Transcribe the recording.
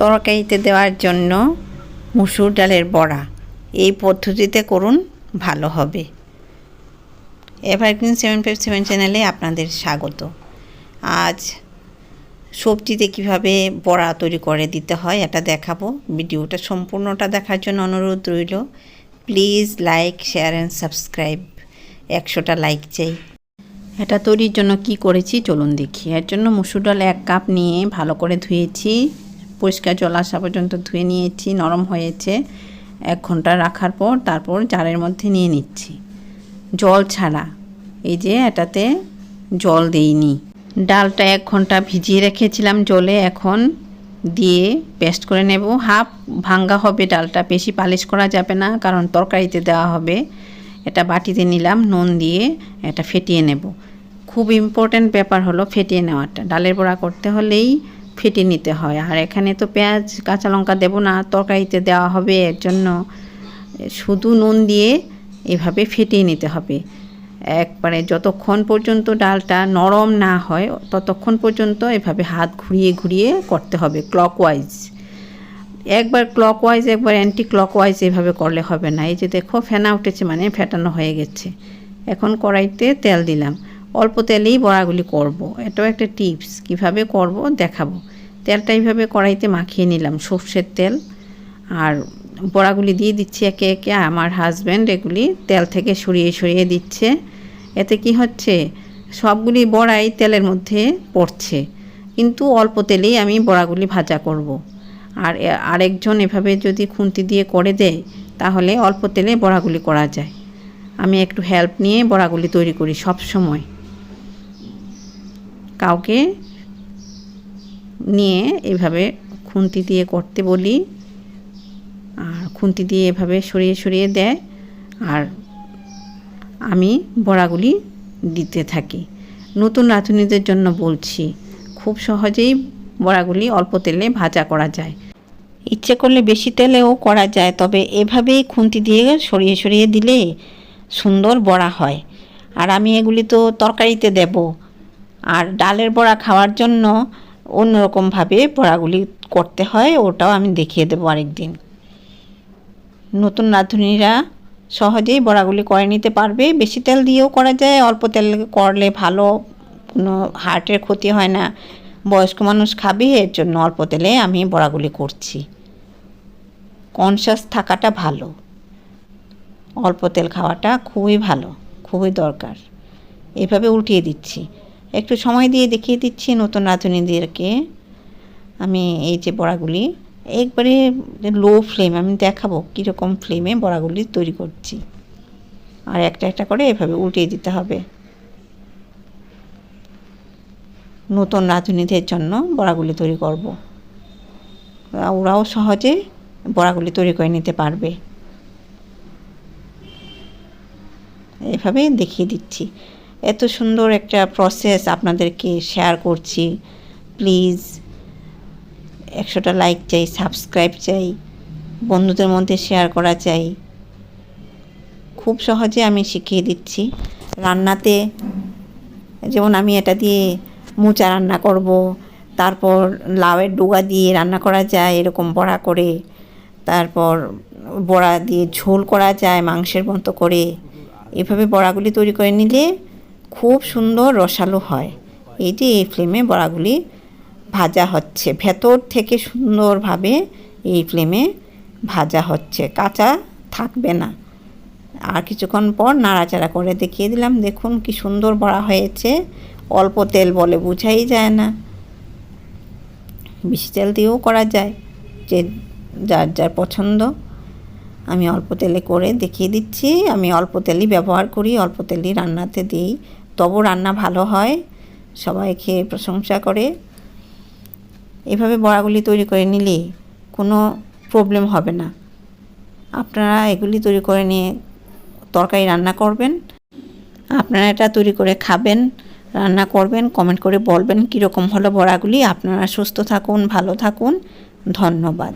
তরকারিতে দেওয়ার জন্য মুসুর ডালের বড়া। এই পদ্ধতিতে করুন, ভালো হবে। এভারগ্রিন সেভেন ফাইভ সেভেন চ্যানেলে আপনাদের স্বাগত। আজ সবজিতে কীভাবে বড়া তৈরি করে দিতে হয় এটা দেখাবো। ভিডিওটা সম্পূর্ণটা দেখার জন্য অনুরোধ রইল। Please like share and subscribe একশোটা লাইক চাই। এটা তৈরির জন্য কি করেছি চলুন দেখি। এর জন্য মুসুর ডাল এক কাপ নিয়ে ভালো করে ধুয়েছি। পরিষ্কার জল আসা পর্যন্ত ধুয়ে নিয়েছি, নরম হয়েছে। এক ঘণ্টা রাখার পর তারপর জারের মধ্যে নিয়ে নিচ্ছি। জল ছাড়া। এই যে এটাতে জল দেইনি। ডালটা এক ঘণ্টা ভিজিয়ে রেখেছিলাম জলে, এখন দিয়ে পেস্ট করে নেব। হাফ ভাঙ্গা হবে ডালটা, বেশি পালিশ করা যাবে না, কারণ তরকারিতে দেওয়া হবে। এটা বাটিতে নিলাম, নুন দিয়ে এটা ফেটিয়ে নেব। খুব ইম্পর্ট্যান্ট ব্যাপার হলো ফেটিয়ে নেওয়াটা। ডালের বড়া করতে হলেই ফেটিয়ে নিতে হয়। আর এখানে তো পেঁয়াজ, কাঁচা লঙ্কা দেবো না, তরকারিতে দেওয়া হবে, এর জন্য শুধু নুন দিয়ে এভাবে ফেটিয়ে নিতে হবে। একবারে যতক্ষণ পর্যন্ত ডালটা নরম না হয়, ততক্ষণ পর্যন্ত এভাবে হাত ঘুরিয়ে ঘুরিয়ে করতে হবে ক্লকওয়াইজ একবার ক্লকওয়াইজ একবার অ্যান্টি ক্লকওয়াইজ এভাবে করলে হবে না। এই যে দেখো, ফেনা উঠেছে মানে ফেটানো হয়ে গেছে। এখন কড়াইতে তেল দিলাম। অল্প তেলেই বড়াগুলি করব। এটাও একটা টিপস। কীভাবে করব দেখাবো। তেলটা এইভাবে কড়াইতে মাখিয়ে নিলাম, সর্ষের তেল। আর বড়াগুলি দিয়ে দিচ্ছি একে একে। আমার হাজব্যান্ড এগুলি তেল থেকে সরিয়ে সরিয়ে দিচ্ছে। এতে কি হচ্ছে? সবগুলি বড়াই তেলের মধ্যে পড়ছে। কিন্তু অল্প তেলেই আমি বড়াগুলি ভাজা করব। আর আরেকজন এভাবে যদি খুন্তি দিয়ে করে দেয়, তাহলে অল্প তেলে বড়াগুলি করা যায়। আমি একটু হেল্প নিয়ে বড়াগুলি তৈরি করি সব সময় কাউকে নিয়ে এভাবে খুন্তি দিয়ে করতে বলি, আর খুন্তি দিয়ে এভাবে সরিয়ে সরিয়ে দেয়, আর আমি বড়াগুলি দিতে থাকি। নতুন রাঁধুনিদের জন্য বলছি, খুব সহজেই বড়াগুলি অল্প তেলে ভাজা করা যায়। ইচ্ছে করলে বেশি তেলেও করা যায়, তবে এভাবেই খুন্তি দিয়ে সরিয়ে সরিয়ে দিলে সুন্দর বড়া হয়। আর আমি এগুলি তো তরকারিতে দেব আর ডালের বড়া খাওয়ার জন্য অন্যরকমভাবে বড়াগুলি করতে হয়, ওটাও আমি দেখিয়ে দেবো আরেকদিন। নতুন রাঁধুনিরা সহজেই বড়াগুলি করে নিতে পারবে। বেশি তেল দিয়েও করা যায়, অল্প তেল করলে ভালো, কোনো হার্টের ক্ষতি হয় না। বয়স্ক মানুষ খাবে, এর জন্য অল্প তেলে আমি বড়াগুলি করছি। কনসাস থাকাটা ভালো। অল্প তেল খাওয়াটা খুবই ভালো, খুবই দরকার। এভাবে উল্টিয়ে দিচ্ছি। একটু সময় দিয়ে দেখিয়ে দিচ্ছি নতুন রাঁধুনিদেরকে। আমি এই যে বড়াগুলি, একবারে লো ফ্লেম আমি দেখাবো কীরকম ফ্লেমে বড়াগুলি তৈরি করছি। আর একটা একটা করে এভাবে উল্টিয়ে দিতে হবে। নতুন রাঁধুনিদের জন্য বড়াগুলি তৈরি করব। ওরাও সহজে বড়াগুলি তৈরি করে নিতে পারবে। এভাবে দেখিয়ে দিচ্ছি। এত সুন্দর একটা প্রসেস আপনাদেরকে শেয়ার করছি। প্লিজ একশোটা লাইক চাই সাবস্ক্রাইব চাই, বন্ধুদের মধ্যে শেয়ার করা চাই। খুব সহজে আমি শিখিয়ে দিচ্ছি। রান্নাতে যেমন আমি এটা দিয়ে মোচা রান্না করব, তারপর লাউয়ের ডোগা দিয়ে রান্না করা যায় এরকম বড়া করে, তারপর বড়া দিয়ে ঝোল করা যায় মাংসের মতো করে। এভাবে বড়াগুলি তৈরি করে নিলে খুব সুন্দর রসালো হয়। এই যে এই ফ্লেমে বড়াগুলি ভাজা হচ্ছে। ভেতর থেকে সুন্দরভাবে এই ফ্লেমে ভাজা হচ্ছে। কাঁচা থাকবে না। আর কিছুক্ষণ পর নাড়াচাড়া করে দেখিয়ে দিলাম, দেখুন কি সুন্দর বড়া হয়েছে। অল্প তেল বলে বুঝাই যায় না। বেশি তেল দিয়েও করা যায়, যে যার যার পছন্দ। আমি অল্প তেলে করে দেখিয়ে দিচ্ছি। আমি অল্প তেলই ব্যবহার করি, অল্প তেলই রান্নাতে দিই। তবু রান্না ভালো হয়, সবাই খেয়ে প্রশংসা করে। এভাবে বড়াগুলি তৈরি করে নিলে কোনো প্রবলেম হবে না। আপনারা এগুলি তৈরি করে নিয়ে তরকারি রান্না করবেন। আপনারা এটা তৈরি করে খাবেন, রান্না করবেন কমেন্ট করে বলবেন কীরকম হলো বড়াগুলি। আপনারা সুস্থ থাকুন, ভালো থাকুন। ধন্যবাদ।